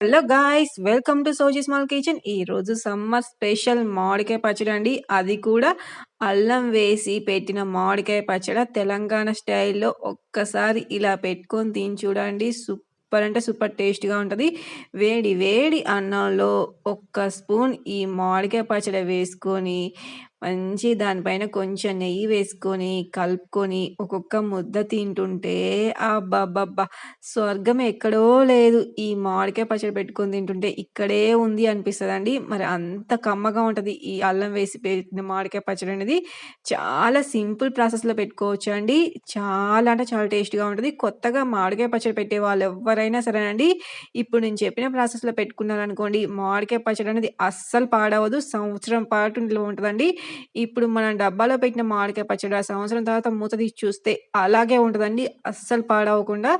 Hello guys welcome to Sowji small kitchen. ఈరోజు summer special మామిడికాయ పచ్చడి అండి. అది కూడా అల్లం వేసి పెట్టిన మామిడికాయ పచ్చడి. తెలంగాణ స్టైల్లో ఒక్కసారి ఇలా పెట్టుకొని తిని చూడండి. సూపర్ అంటే సూపర్ టేస్ట్గా ఉంటుంది. వేడి వేడి అన్నంలో ఒక్క స్పూన్ ఈ మామిడికాయ పచ్చడి వేసుకొని మంచి దానిపైన కొంచెం నెయ్యి వేసుకొని, కలుపుకొని, ఒక్కొక్క ముద్ద తింటుంటే అబ్బబ్బబ్బా! స్వర్గం ఎక్కడో లేదు. ఈ మామిడికాయ పచ్చడి పెట్టుకొని తింటుంటే ఇక్కడే ఉంది అనిపిస్తదండి. మరి అంత కమ్మగా ఉంటది ఈ అల్లం వేసి పెట్టిన మామిడికాయ పచ్చడి అనేది. చాలా సింపుల్ ప్రాసెస్‌లో పెట్టుకోవచ్చండి. చాలా అంటే చాలా టేస్ట్‌గా ఉంటది. కొత్తగా మామిడికాయ పచ్చడి పెట్టే వాళ్ళు ఎవ్వరైనా సరేనండి, ఇప్పుడు నేను చెప్పిన ప్రాసెస్‌లో పెట్టుకున్నారనుకోండి, మామిడికాయ పచ్చడి అనేది అస్సలు పాడవదు. సంవత్సరం పాటు నిల్వ ఉంటదండి. ఇప్పుడు మనం డబ్బాలో పెట్టిన మామిడికాయ పచ్చడి ఆ సంవత్సరం తర్వాత మూత తీసి చూస్తే అలాగే ఉంటదండి. అస్సలు పాడవకుండా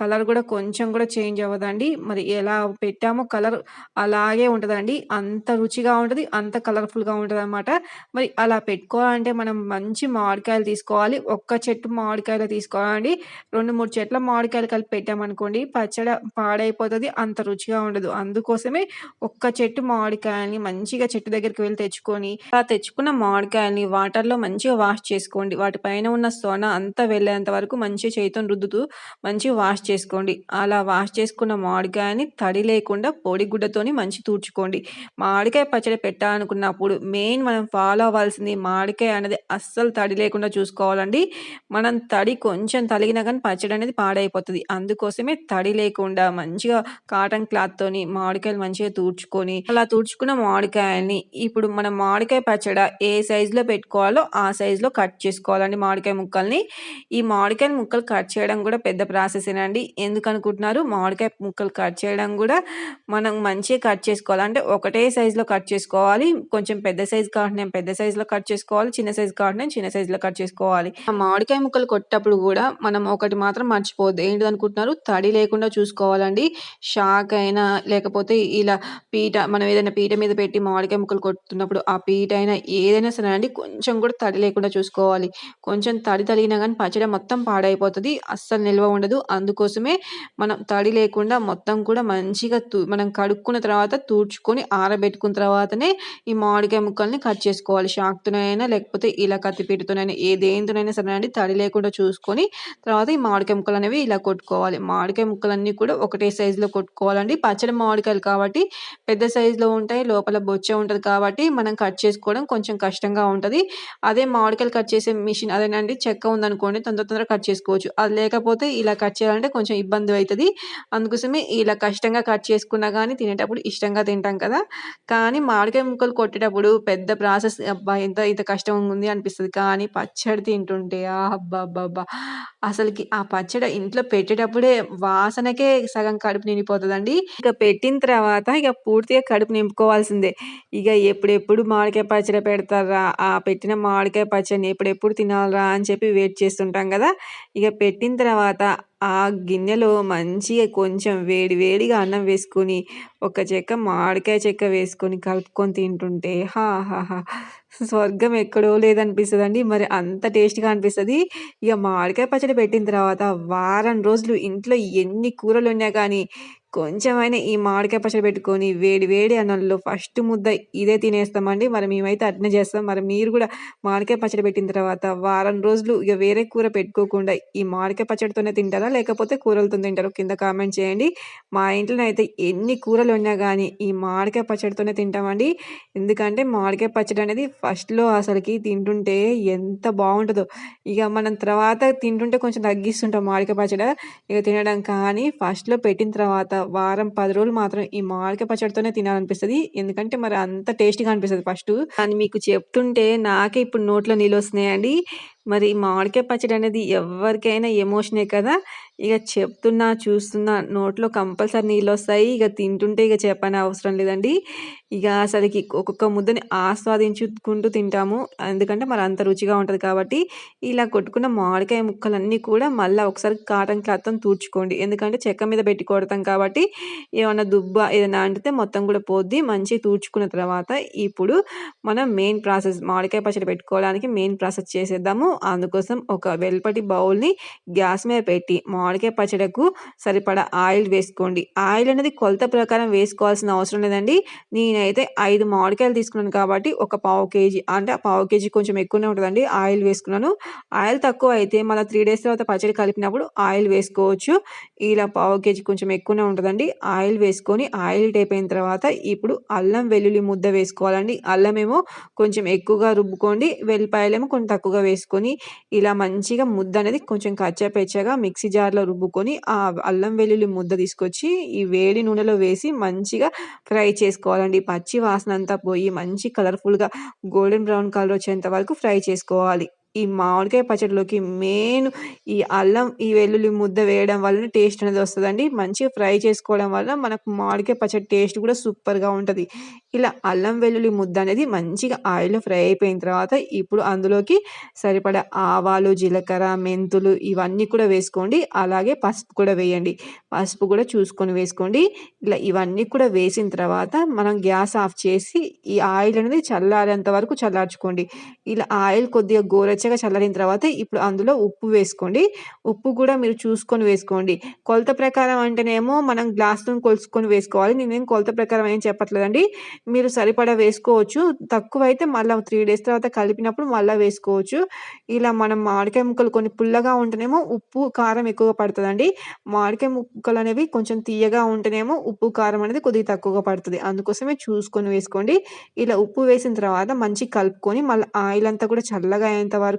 కలర్ కూడా కొంచెం కూడా చేంజ్ అవ్వదండి. మరి ఎలా పెట్టామో కలర్ అలాగే ఉంటుందండి అంత రుచిగా ఉంటుంది అంత కలర్‌ఫుల్‌గా ఉంటుంది అనమాట మరి అలా పెట్టుకోవాలంటే మనం మంచి మామిడికాయలు తీసుకోవాలి. ఒక్క చెట్టు మామిడికాయలు తీసుకోవాలండి. 2, 3 చెట్ల మామిడికాయలు కలిపి పెట్టామనుకోండి పచ్చడి పాడైపోతుంది అంత రుచిగా ఉండదు. అందుకోసమే ఒక్క చెట్టు మామిడికాయల్ని మంచిగా చెట్టు దగ్గరికి వెళ్ళి తెచ్చుకొని, అలా తెచ్చుకున్న మామిడికాయల్ని వాటర్‌లో మంచిగా వాష్ చేసుకోండి. వాటి పైన ఉన్న సోన అంతా వెళ్ళేంత వరకు మంచిగా చేతితో రుద్దుతూ మంచిగా వాష్ చేసుకోండి. అలా వాష్ చేసుకున్న మామిడికాయని తడి లేకుండా పొడి గుడ్డతోని మంచిగా తుడుచుకోండి. మామిడికాయ పచ్చడి పెట్టాలనుకున్నప్పుడు మెయిన్ మనం ఫాలో అవ్వాల్సింది మామిడికాయ అనేది అస్సలు తడి లేకుండా చూసుకోవాలండి. మనం తడి కొంచెం తలిగినా కానీ పచ్చడి అనేది పాడైపోతుంది అందుకోసమే తడి లేకుండా మంచిగా కాటన్ క్లాత్‌తోని మామిడికాయలు మంచిగా తుడుచుకొని, అలా తుడుచుకున్న మామిడికాయల్ని ఇప్పుడు మనం మామిడికాయ పచ్చడ ఏ సైజులో పెట్టుకోవాలో ఆ సైజులో కట్ చేసుకోవాలండి మామిడికాయ ముక్కల్ని. ఈ మామిడికాయ ముక్కలు కట్ చేయడం కూడా పెద్ద ప్రాసెసేనండి. ఎందుకనుకుంటున్నారు? మామిడికాయ ముక్కలు కట్ చేయడం కూడా మనం మంచిగా కట్ చేసుకోవాలి. అంటే ఒకటే సైజులో కట్ చేసుకోవాలి. కొంచెం పెద్ద సైజు కాబట్టి పెద్ద సైజులో కట్ చేసుకోవాలి. చిన్న సైజు కాబట్టి చిన్న సైజులో కట్ చేసుకోవాలి. ఆ వంకాయ ముక్కలు కొట్టేటప్పుడు కూడా మనం ఒకటి మాత్రం మర్చిపోవద్దు. ఏంటిదనుకుంటున్నారు? తడి లేకుండా చూసుకోవాలండి. షాక్ అయినా లేకపోతే ఇలా పీట మనం ఏదైనా పీట మీద పెట్టి మామిడికాయ ముక్కలు కొట్టున్నప్పుడు ఆ పీట అయినా ఏదైనా సరే అండి కొంచెం కూడా తడి లేకుండా చూసుకోవాలి. కొంచెం తడి తగిలినా కానీ పచ్చడి మొత్తం పాడైపోతుంది అస్సలు నిల్వ ఉండదు. అందుకోసమే మనం తడి లేకుండా మొత్తం కూడా మంచిగా తు మనం కడుక్కున్న తర్వాత తుడుచుకొని ఆరబెట్టుకున్న తర్వాతనే ఈ మామిడికాయ ముక్కల్ని కట్ చేసుకోవాలి. షాక్‌తోనైనా లేకపోతే ఇలా కత్తిపీటతోనైనా ఏ దేనితోనైనా సరే అండి తడి లేకుండా చూసుకొని తర్వాత ఈ మామిడికాయ ముక్కలనేవి ఇలా కొట్టుకోవాలి. మామిడికాయ ముక్కలన్నీ కూడా ఒకటే సైజులో కొట్టుకోవాలండి. పచ్చడి మామిడికాయలు కాబట్టి పెద్ద సైజులో ఉంటాయి. లోపల బొచ్చే ఉంటుంది కాబట్టి మనం కట్ చేసుకోవడం కొంచెం కష్టంగా ఉంటుంది అదే మామిడికాయలు కట్ చేసే మిషన్ అదేనండి చెక్క ఉందనుకోండి తొందర తొందరగా కట్ చేసుకోవచ్చు. అది లేకపోతే ఇలా కట్ చేయాలంటే కొంచెం ఇబ్బంది అవుతుంది అందుకోసమే ఇలా కష్టంగా కట్ చేసుకున్నా కానీ తినేటప్పుడు ఇష్టంగా తింటాం కదా! కానీ మామిడికాయ ముక్కలు కొట్టేటప్పుడు పెద్ద ప్రాసెస్ అబ్బా! ఎంత ఇంత కష్టం ఉంది అనిపిస్తుంది కానీ పచ్చడి తింటుంటే అబ్బబ్బబ్బా! అసలకి ఆ పచ్చడి ఇంట్లో పెట్టేటప్పుడే వాసనకే సగం కడుపు నిండిపోతదండి. ఇక పెట్టిన తర్వాత ఇక పూర్తిగా కడుపు నింపుకోవాల్సిందే. ఇక ఎప్పుడెప్పుడు మామిడికాయ పచ్చడి పెడతార్రా! ఆ పెట్టిన మామిడికాయ పచ్చడిని ఎప్పుడెప్పుడు తినాలిరా అని చెప్పి వెయిట్ చేస్తుంటాం గదా! ఇక పెట్టిన తర్వాత ఆ గిన్నెలో మంచిగా కొంచెం వేడి వేడిగా అన్నం వేసుకొని, ఒక చెక్క మామిడికాయ చెక్క వేసుకొని కలుపుకొని తింటుంటే ఆహాహా! స్వర్గం ఎక్కడో లేదనిపిస్తుందండి మరి అంత టేస్ట్‌గా అనిపిస్తుంది ఇక మామిడికాయ పచ్చడి పెట్టిన తర్వాత వారం రోజులు ఇంట్లో ఎన్ని కూరలొండినా కానీ కొంచెమైనా ఈ మామిడికాయ పచ్చడి పెట్టుకొని వేడి వేడి అన్నంలో ఫస్ట్ ముద్ద ఇదే తినేస్తామండి. మరి మేమైతే అట్నే చేస్తాం. మరి మీరు కూడా మామిడికాయ పచ్చడి పెట్టిన తర్వాత వారం రోజులు ఇక వేరే కూర పెట్టుకోకుండా ఈ మామిడికాయ పచ్చడితోనే తింటారా? లేకపోతే కూరలతో తింటారో కింద కామెంట్ చేయండి. మా ఇంట్లోనైతే ఎన్ని కూరలు ఉన్నా కానీ ఈ మామిడికాయ పచ్చడితోనే తింటామండి. ఎందుకంటే మామిడికాయ పచ్చడి అనేది ఫస్ట్‌లో అసలుకి తింటుంటే ఎంత బాగుంటుందో ఇక మనం తర్వాత తింటుంటే కొంచెం తగ్గిస్తుంటాం మామిడికాయ పచ్చడి ఇక తినడం. కానీ ఫస్ట్‌లో పెట్టిన తర్వాత వారం, పది రోజులు మాత్రం ఈ మామిడికాయ పచ్చడితోనే తినాలనిపిస్తుంది ఎందుకంటే మరి అంత టేస్ట్‌గా అనిపిస్తుంది ఫస్ట్ కానీ మీకు చెప్తుంటే నాకే ఇప్పుడు నోట్లో నీళ్ళొస్తున్నాయండి. మరి మామిడికాయ పచ్చడి అనేది ఎవరికైనా ఎమోషనే కదా! ఇక చెప్తున్నా, చూస్తున్నా నోట్లో కంపల్సరీ నీళ్ళు వస్తాయి ఇక తింటుంటే ఇక ఇగ చెప్పనవసరం లేదండి. ఇక అసలుకి ఒక్కొక్క ముద్దని ఆస్వాదించుకుంటూ తింటాము. ఎందుకంటే మరి అంత రుచిగా ఉంటుంది కాబట్టి. ఇలా కొట్టుకున్న మామిడికాయ ముక్కలన్నీ కూడా మళ్ళీ ఒకసారి కాటన్ క్లాత్తో తుడుచుకోండి. ఎందుకంటే చెక్క మీద పెట్టి కొడతాం కాబట్టి ఏమన్నా దుబ్బ ఏదైనా అంటితే మొత్తం కూడా పోద్ది. మంచిగా తుడుచుకున్న తర్వాత ఇప్పుడు మనం మెయిన్ ప్రాసెస్ మామిడికాయ పచ్చడి పెట్టుకోవడానికి మెయిన్ ప్రాసెస్ చేసేద్దాము. అందుకోసం ఒక వెల్పటి బౌల్‌ని గ్యాస్ మీద పెట్టి మామిడికాయ పచ్చడకు సరిపడా ఆయిల్ వేసుకోండి. ఆయిల్ అనేది కొలత ప్రకారం వేసుకోవాల్సిన అవసరం లేదండి. నేనైతే ఐదు మామిడికాయలు తీసుకున్నాను కాబట్టి ఒక పావు కేజీ అంటే పావు కేజీ కొంచెం ఎక్కువనే ఉంటుందండి ఆయిల్ వేసుకున్నాను. ఆయిల్ తక్కువ అయితే మళ్ళీ త్రీ డేస్ తర్వాత పచ్చడి కలిపినప్పుడు ఆయిల్ వేసుకోవచ్చు. ఇలా పావు కేజీ కొంచెం ఎక్కువనే ఉంటుందండి ఆయిల్ వేసుకొని ఆయిల్ అయిపోయిన తర్వాత ఇప్పుడు అల్లం వెల్లుల్లి ముద్ద వేసుకోవాలండి. అల్లమేమో కొంచెం ఎక్కువగా రుబ్బుకోండి. వెల్లిపాయలేమో కొంచెం తక్కువగా వేసుకొని ఇలా మంచిగా ముద్ద అనేది కొంచెం కచ్చాపెచ్చాగా మిక్సీ జార్‌లో రుబ్బుకొని ఆ అల్లం వెల్లుల్లి ముద్ద తీసుకొచ్చి ఈ వేడి నూనెలో వేసి మంచిగా ఫ్రై చేసుకోవాలండి. పచ్చి వాసన అంతా పోయి మంచి కలర్‌ఫుల్‌గా గోల్డెన్ బ్రౌన్ కలర్ వచ్చేంత వరకు ఫ్రై చేసుకోవాలి. ఈ మామిడికాయ పచ్చడిలోకి మెయిన్ ఈ అల్లం, ఈ వెల్లుల్లి ముద్ద వేయడం వల్ల టేస్ట్ అనేది వస్తుందండి మంచిగా ఫ్రై చేసుకోవడం వల్ల మనకు మామిడికాయ పచ్చడి టేస్ట్ కూడా సూపర్‌గా ఉంటుంది ఇలా అల్లం వెల్లుల్లి ముద్ద అనేది మంచిగా ఆయిల్‌లో ఫ్రై అయిపోయిన తర్వాత ఇప్పుడు అందులోకి సరిపడా ఆవాలు, జీలకర్ర, మెంతులు ఇవన్నీ కూడా వేసుకోండి. అలాగే పసుపు కూడా వేయండి. పసుపు కూడా చూసుకొని వేసుకోండి. ఇలా ఇవన్నీ కూడా వేసిన తర్వాత మనం గ్యాస్ ఆఫ్ చేసి ఈ ఆయిల్ అనేది చల్లారేంత వరకు చల్లార్చుకోండి. ఇలా ఆయిల్ కొద్దిగా గోరువెచ్చగా చల్లారిన తర్వాత ఇప్పుడు అందులో ఉప్పు వేసుకోండి. ఉప్పు కూడా మీరు చూసుకొని వేసుకోండి. కొలత ప్రకారం అంటేనేమో మనం గ్లాస్తో కొలుసుకొని వేసుకోవాలి. నేనేం కొలత ప్రకారం ఏం చెప్పట్లేదండి. మీరు సరిపడా వేసుకోవచ్చు. తక్కువైతే మళ్ళీ త్రీ డేస్ తర్వాత కలిపినప్పుడు మళ్ళీ వేసుకోవచ్చు. ఇలా మనం మామిడికాయ ముక్కలు కొన్ని పుల్లగా ఉంటేనేమో ఉప్పు, కారం ఎక్కువగా పడుతుందండి మామిడికాయ ముక్కలనేవి కొంచెం తియ్యగా ఉంటేనేమో ఉప్పు, కారం అనేది కొద్దిగా తక్కువగా పడుతుంది అందుకోసమే చూసుకొని వేసుకోండి. ఇలా ఉప్పు వేసిన తర్వాత మంచిగా కలుపుకొని మళ్ళీ ఆయిల్ అంతా కూడా చల్లగా అయ్యేంత వరకు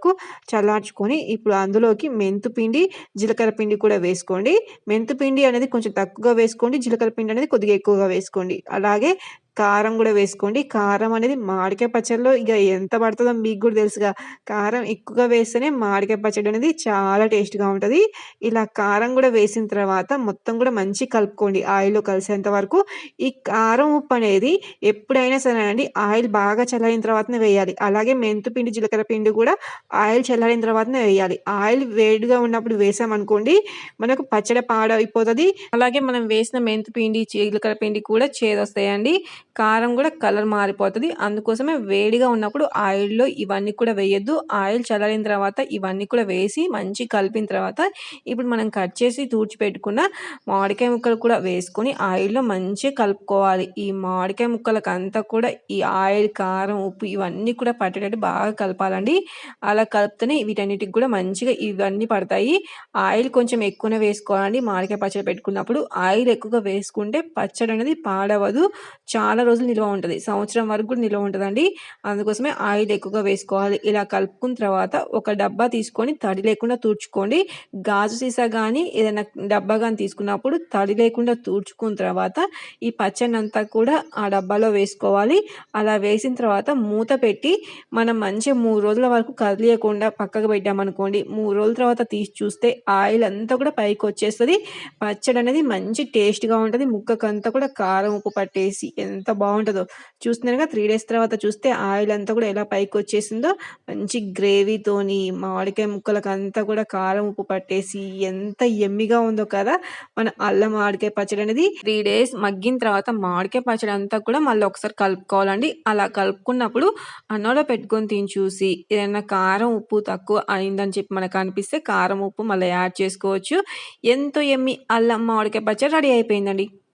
చల్లార్చుకొని ఇప్పుడు అందులోకి మెంతు పిండి, జీలకర్ర పిండి కూడా వేసుకోండి. మెంతు పిండి అనేది కొంచెం తక్కువగా వేసుకోండి. జీలకర్ర పిండి అనేది కొద్దిగా ఎక్కువగా వేసుకోండి. అలాగే కారం కూడా వేసుకోండి. కారం అనేది మామిడికాయ పచ్చడిలో ఇక ఎంత పడుతుందో మీకు కూడా తెలుసుగా. కారం ఎక్కువగా వేస్తేనే మామిడికాయ పచ్చడి అనేది చాలా టేస్ట్‌గా ఉంటుంది ఇలా కారం కూడా వేసిన తర్వాత మొత్తం కూడా మంచి కలుపుకోండి ఆయిల్‌లో కలిసేంత వరకు. ఈ కారం, ఉప్పు అనేది ఎప్పుడైనా సరే అండి ఆయిల్ బాగా చల్లారిన తర్వాతనే వేయాలి. అలాగే మెంతు పిండి, జీలకర్ర పిండి కూడా ఆయిల్ చల్లారిన తర్వాతనే వేయాలి. ఆయిల్ వేడిగా ఉన్నప్పుడు వేసామనుకోండి మనకు పచ్చడి పాడైపోతుంది అలాగే మనం వేసిన మెంతు పిండి, జీలకర్ర పిండి కూడా చేదొస్తాయండి. కారం కూడా కలర్ మారిపోతుంది అందుకోసమే వేడిగా ఉన్నప్పుడు ఆయిల్‌లో ఇవన్నీ కూడా వేయద్దు ఆయిల్ చల్లారిన తర్వాత ఇవన్నీ కూడా వేసి మంచిగా కలిపిన తర్వాత ఇప్పుడు మనం కట్ చేసి తూడ్చిపెట్టుకున్న మామిడికాయ ముక్కలు కూడా వేసుకొని ఆయిల్‌లో మంచిగా కలుపుకోవాలి. ఈ మామిడికాయ ముక్కలకంతా కూడా ఈ ఆయిల్, కారం, ఉప్పు ఇవన్నీ కూడా పట్టేటట్టు బాగా కలపాలండి. అలా కలిపితేనే వీటన్నిటికి కూడా మంచిగా ఇవన్నీ పడతాయి. ఆయిల్ కొంచెం ఎక్కువనే వేసుకోవాలండి మామిడికాయ పచ్చడి పెట్టుకున్నప్పుడు. ఆయిల్ ఎక్కువగా వేసుకుంటే పచ్చడి అనేది పాడవదు. చాలా రోజులు నిల్వ ఉంటుంది సంవత్సరం వరకు కూడా నిల్వ ఉంటుందండి అందుకోసమే ఆయిల్ ఎక్కువగా వేసుకోవాలి. ఇలా కలుపుకున్న తర్వాత ఒక డబ్బా తీసుకొని తడి లేకుండా తుడుచుకోండి. గాజు సీసా కానీ ఏదైనా డబ్బా కానీ తీసుకున్నప్పుడు తడి లేకుండా తుడుచుకున్న తర్వాత ఈ పచ్చడినంతా కూడా ఆ డబ్బాలో వేసుకోవాలి. అలా వేసిన తర్వాత మూత పెట్టి మనం మంచిగా మూడు రోజుల వరకు కదిలియకుండా పక్కకు పెట్టామనుకోండి మూడు రోజుల తర్వాత తీసి చూస్తే ఆయిల్ అంతా కూడా పైకి వచ్చేస్తుంది పచ్చడి అనేది మంచి టేస్ట్‌గా ఉంటుంది ముక్కకంతా కూడా కారం, ఉప్పు పట్టేసి ఎంత బాగుంటుందో చూస్తున్నారుగా త్రీ డేస్ తర్వాత చూస్తే ఆయిల్ అంతా కూడా ఎలా పైకి వచ్చేసిందో మంచి గ్రేవీతోని మామిడికాయ ముక్కలకంతా కూడా కారం, ఉప్పు పట్టేసి ఎంత ఎమ్మిగా ఉందో కదా! మన అల్లం మామిడికాయ పచ్చడి అనేది త్రీ డేస్ మగ్గిన తర్వాత మామిడికాయ పచ్చడి అంతా కూడా మళ్ళీ ఒకసారి కలుపుకోవాలండి. అలా కలుపుకున్నప్పుడు అన్నంలో పెట్టుకొని తిని చూసి ఏదైనా కారం, ఉప్పు తక్కువ అయిందని చెప్పి మనకు అనిపిస్తే కారం, ఉప్పు మళ్ళీ యాడ్ చేసుకోవచ్చు. ఎంతో ఎమ్మి అల్లం మామిడికాయ పచ్చడి రెడీ అయిపోయిందండి.